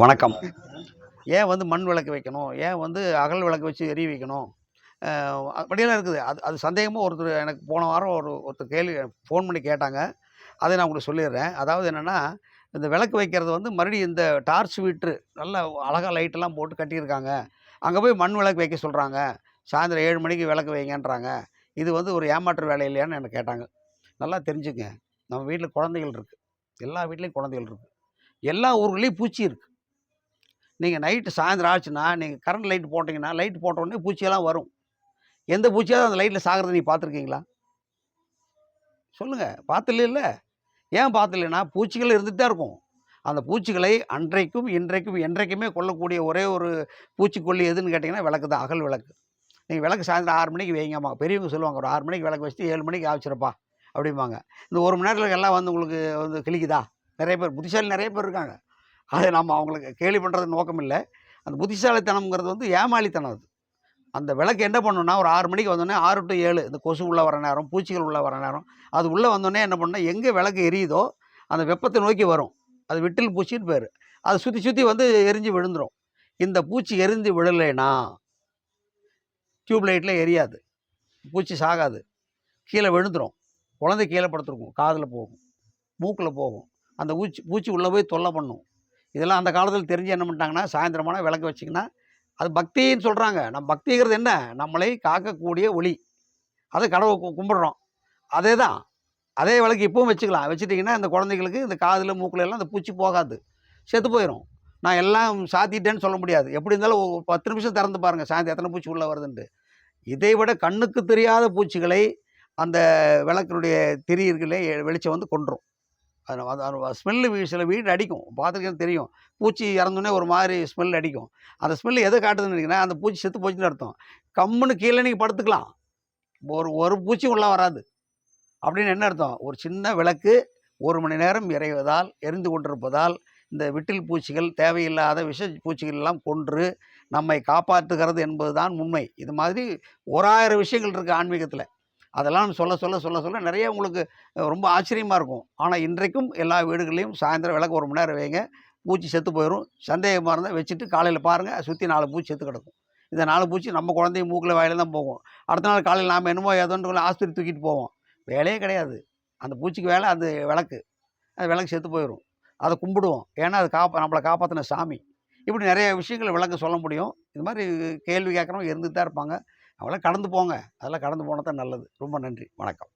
வணக்கம். ஏன் வந்து மண் விளக்கு வைக்கணும்? ஏன் வந்து அகல் விளக்கு வச்சு எரிய வைக்கணும்? அப்படியெல்லாம் இருக்குது. அது அது சந்தேகமாக ஒருத்தர் எனக்கு போன வாரம் ஒரு ஒருத்தர் கேள்வி ஃபோன் பண்ணி கேட்டாங்க. அதை நான் உங்களுக்கு சொல்லிடுறேன். அதாவது என்னென்னா இந்த விளக்கு வைக்கிறது வந்து மறுபடியும் இந்த டார்ச் வீட்டு நல்ல அழகாக லைட்டெல்லாம் போட்டு கட்டியிருக்காங்க. அங்கே போய் மண் விளக்கு வைக்க சொல்கிறாங்க சாயந்தரம் ஏழு மணிக்கு விளக்கு வைங்கன்றாங்க. இது வந்து ஒரு ஏமாற்று வேலை இல்லையான்னு எனக்கு கேட்டாங்க. நல்லா தெரிஞ்சுங்க. நம்ம வீட்டில் குழந்தைகள் இருக்குது எல்லா வீட்லேயும் குழந்தைகள் இருக்குது எல்லா ஊர்களையும் பூச்சி இருக்குது நீங்கள் நைட்டு சாயந்தரம் ஆச்சுன்னா நீங்கள் கரண்ட் லைட் போட்டிங்கன்னா லைட் போட்ட உடனே பூச்சியெல்லாம் வரும். எந்த பூச்சியாவது அந்த லைட்டில் சாகிறத நீ பார்த்துருக்கீங்களா? சொல்லுங்கள் பார்த்துல ஏன் பார்த்துலன்னா பூச்சிகள் இருந்துகிட்டே இருக்கும். அந்த பூச்சிகளை அன்றைக்கும் இன்றைக்கும் என்றைக்குமே கொல்லக்கூடிய ஒரே ஒரு பூச்சிக்கொல்லி எதுன்னு கேட்டிங்கன்னா விளக்கு தான். அகல் விளக்கு. நீங்கள் விளக்கு சாயந்தரம் ஆறு மணிக்கு வைங்கம்மா. பெரியவங்க சொல்லுவாங்க ஒரு ஆறு மணிக்கு விளக்கு வச்சுட்டு ஏழு மணிக்கு ஆச்சுருப்பா அப்படிம்பாங்க. இந்த ஒரு மணி நேரத்தில் எல்லாம் வந்து உங்களுக்கு வந்து கிளிக்குதா நிறைய பேர் புத்திசாலி நிறைய பேர் இருக்காங்க. அது நம்ம அவங்களுக்கு கேலி பண்ணுறது நோக்கம் இல்லை. அந்த புத்திசாலித்தனம்ங்கிறது வந்து ஏமாளித்தனம் அது. அந்த விளக்கு என்ன பண்ணணும்னா ஒரு ஆறு மணிக்கு வந்தோடனே ஆறு டு ஏழு இந்த கொசு உள்ளே வர நேரம் பூச்சிகள் உள்ளே வர நேரம் அது உள்ளே வந்தோடனே என்ன பண்ணால் எங்கே விளக்கு எரியுதோ அந்த வெப்பத்தை நோக்கி வரும். அது விட்டில் பூச்சின்னு பேர். அது சுற்றி சுற்றி வந்து எரிஞ்சு விழுந்துடும் இந்த பூச்சி எரிஞ்சு விழலைனா டியூப்லைட்டில் எரியாது. பூச்சி சாகாது. கீழே விழுந்துடும் குழந்தை கீழே படுத்துருக்கும். காதில் போகும். மூக்கில் போகும். அந்த பூச்சி பூச்சி உள்ளே போய் தொல்லை பண்ணும். இதெல்லாம் அந்த காலத்தில் தெரிஞ்சு என்ன பண்ணிட்டாங்கன்னா சாயந்தரமான விளக்கு வச்சிங்கன்னா அது பக்தின்னு சொல்கிறாங்க நம்ம பக்திங்கிறது என்ன? நம்மளை காக்கக்கூடிய ஒளி. அதை கடவுள் கும்பிடுறோம். அதே தான் அதே விளக்கு இப்பவும் வச்சுக்கலாம். வச்சுட்டிங்கன்னா இந்த குழந்தைங்களுக்கு இந்த காதில் மூக்கில் எல்லாம் அந்த பூச்சி போகாது. செத்து போயிடும் நான் எல்லாம் சாத்திட்டேன்னு சொல்ல முடியாது. எப்படி இருந்தாலும் ஒரு பத்து நிமிஷம் திறந்து பாருங்கள் சாயந்தரம் எத்தனை பூச்சி உள்ளே வருதுன்ட்டு. இதை விட கண்ணுக்கு தெரியாத பூச்சிகளை அந்த விளக்கினுடைய திரியர்களே வெளிச்சம் வந்து கொன்றும். அது ஸ்மெல்லு சில வீடு அடிக்கும். பார்த்துருக்கேன் தெரியும். பூச்சி இறந்தோடனே ஒரு மாதிரி ஸ்மெல் அடிக்கும். அந்த ஸ்மெல் எதை காட்டுதுன்னு நினைக்கிறேன் அந்த பூச்சி செத்து போச்சுன்னு அர்த்தம். கம்முன்னு கீழே நீங்கள் படுத்துக்கலாம். ஒரு ஒரு பூச்சி உள்ளே வராது. அப்படின்னு என்ன அர்த்தம்? ஒரு சின்ன விளக்கு ஒரு மணி நேரம் இறைவதால் எரிந்து கொண்டிருப்பதால் இந்த விட்டில் பூச்சிகள் தேவையில்லாத விஷ பூச்சிகள் எல்லாம் கொன்று நம்மை காப்பாற்றுகிறது என்பதுதான் உண்மை. இது மாதிரி ஒரு ஆயிரம் விஷயங்கள் இருக்குது ஆன்மீகத்தில். அதெல்லாம் சொல்ல சொல்ல சொல்ல சொல்ல நிறைய உங்களுக்கு ரொம்ப ஆச்சரியமாக இருக்கும். ஆனால் இன்றைக்கும் எல்லா வீடுகளையும் சாயந்தரம் விளக்கு ஒரு மணி நேரம் வைங்க. பூச்சி செத்து போயிடும் சந்தேகமாக இருந்தால் வச்சுட்டு காலையில் பாருங்கள் சுற்றி நாலு பூச்சி செத்து கிடக்கும். இந்த நாலு பூச்சி நம்ம குழந்தையும் மூக்கில் வாயில தான் போகும். அடுத்த நாள் காலையில் நாம் என்னமோ ஏதோன்னு ஆஸ்பத்திரி தூக்கிட்டு போவோம். வேலையே கிடையாது. அந்த பூச்சிக்கு வேலை அது விளக்கு. அது விளக்கு செத்து போயிடும் அதை கும்பிடுவோம். ஏன்னா அது காப்பா நம்மளை காப்பாற்றின சாமி. இப்படி நிறைய விஷயங்கள் விளக்க சொல்ல முடியும். இது மாதிரி கேள்வி கேட்குறவங்க இருந்துகிட்டு தான் இருப்பாங்க. அவெல்லாம் கடந்து போங்க. அதெல்லாம் கடந்து போனால் தான் நல்லது. ரொம்ப நன்றி. வணக்கம்.